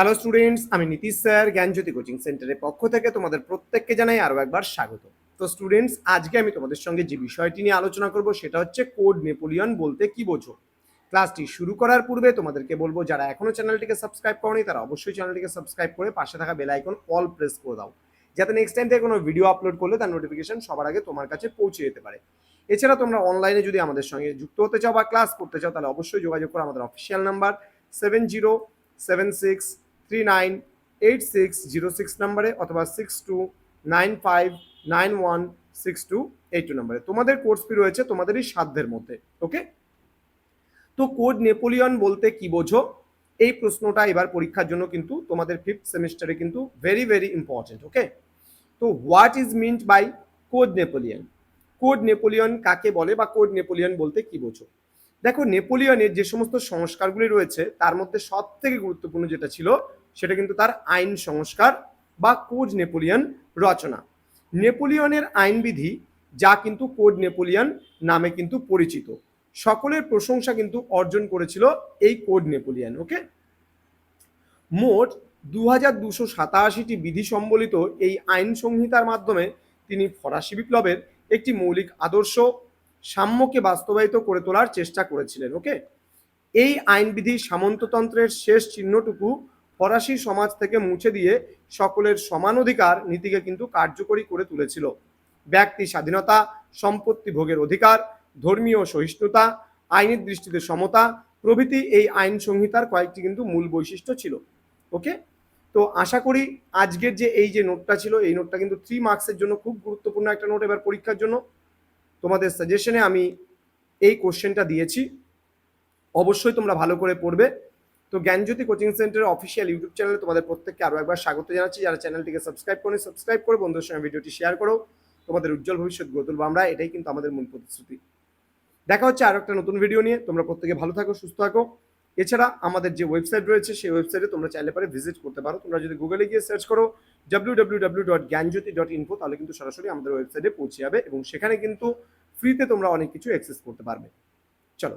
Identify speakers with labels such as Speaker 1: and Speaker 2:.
Speaker 1: Hello students আমি Nitish sir, জ্ঞানজ্যোতি coaching সেন্টারের পক্ষ থেকে তোমাদের প্রত্যেককে জানাই আরও একবার স্বাগত। তো স্টুডেন্টস আজকে আমি তোমাদের সঙ্গে যে বিষয়টি নিয়ে আলোচনা করব সেটা হচ্ছে কোড নেপোলিয়ন বলতে কি বোঝো? ক্লাসটি শুরু করার পূর্বে তোমাদেরকে বলব, যারা এখনও চ্যানেলটিকে সাবস্ক্রাইব করনি, তারা অবশ্যই চ্যানেলটিকে সাবস্ক্রাইব করে পাশে থাকা বেল আইকন অল প্রেস করে দাও। যাতে নেক্সট টাইম থেকে কোনো ভিডিও আপলোড করলে তার নোটিফিকেশন সবার আগে তোমার কাছে পৌঁছে যেতে পারে। এছাড়া তোমরা অনলাইনে যদি আমাদের সঙ্গে যুক্ত হতে চাও বা ক্লাস করতে চাও, তাহলে অবশ্যই যোগাযোগ করো আমাদের official number seven zero seven six three nine eight six zero six নাম্বারে অথবা six two nine five nine one six two eight two নাম্বারে। তোমাদের কোর্স ফি রয়েছে তোমাদেরই সাধ্যের মধ্যে ওকে তো কোড নেপোলিয়ন বলতে কি বোঝো? এই প্রশ্নটা এবার পরীক্ষার জন্য কিন্তু তোমাদের ফিফথ সেমিস্টারে কিন্তু ভেরি ভেরি ইম্পর্টেন্ট ওকে তো what is meant by code Napoleon? Code Napoleon কাকে বলে বা কোড নেপোলিয়ন বলতে কি বোঝো? দেখো, নেপোলিয়নের যে সমস্ত সংস্কারগুলি রয়েছে, তার মধ্যে সব থেকে গুরুত্বপূর্ণ যেটা ছিল সেটা কিন্তু তার আইন সংস্কার বা কোড নেপোলিয়ন রচনা। নেপোলিয়নের আইনবিধি যা কিন্তু কোড নেপোলিয়ন নামে কিন্তু পরিচিত। সকলের প্রশংসা কিন্তু অর্জন করেছিল এই কোড নেপোলিয়ন, ওকে? মোট দু হাজার দুশো সাতাশিটি বিধি সম্বলিত এই আইন সংহিতার মাধ্যমে তিনি ফরাসি বিপ্লবের একটি মৌলিক আদর্শ সাম্যকে বাস্তবায়িত করে তোলার চেষ্টা করেছিলেন, ওকে? এই আইনবিধি সামন্ততন্ত্রের শেষ চিহ্নটুকু ফরাসি সমাজ থেকে মুছে দিয়ে সকলের সমান অধিকার নীতিকে কিন্তু কার্যকরী করে তুলেছিল। ব্যক্তি স্বাধীনতা, সম্পত্তি ভোগের অধিকার, ধর্মীয় সহিষ্ণুতা, আইনের দৃষ্টিতে সমতা, প্রভৃতি এই আইন সংহিতার কয়েকটি কিন্তু মূল বৈশিষ্ট্য ছিল। ওকে তো আশা করি আজকের যে এই যে নোটটা ছিল, এই নোটটা কিন্তু থ্রি মার্কসের জন্য খুব গুরুত্বপূর্ণ একটা নোট এবার পরীক্ষার জন্য। তোমাদের সাজেশনে আমি এই কোশ্চেনটা দিয়েছি। অবশ্যই তোমরা ভালো করে পড়বে। তো জ্ঞানজ্যোতি কোচিং সেন্টারের অফিসিয়াল ইউটিউব চ্যানেলে তোমাদের প্রত্যেককে আরও একবার স্বাগত জানাচ্ছি। যারা চ্যানেলটিকে সাবস্ক্রাইব করে সাবস্ক্রাইব করে বন্ধুদের সঙ্গে ভিডিওটি শেয়ার করো। তোমাদের উজ্জ্বল ভবিষ্যৎ গড়ে তুলবো আমরা। এটাই কিন্তু আমাদের মূল প্রতিশ্রুতি। দেখা হচ্ছে আরও একটা নতুন ভিডিও নিয়ে। তোমরা প্রত্যেকে ভালো থাকো, সুস্থ থাকো। এছাড়া আমাদের যে ওয়েবসাইট রয়েছে, সেই ওয়েবসাইটে তোমরা চাইলে পারে ভিজিট করতে পারো। তোমরা যদি গুগলে গিয়ে সার্চ করো W W W dot Gyanjyoti dot info তাহলে কিন্তু সরাসরি আমাদের ওয়েবসাইটে পৌঁছে যাবে এবং সেখানে কিন্তু ফ্রিতে তোমরা অনেক কিছু অ্যাক্সেস করতে পারবে। চলো।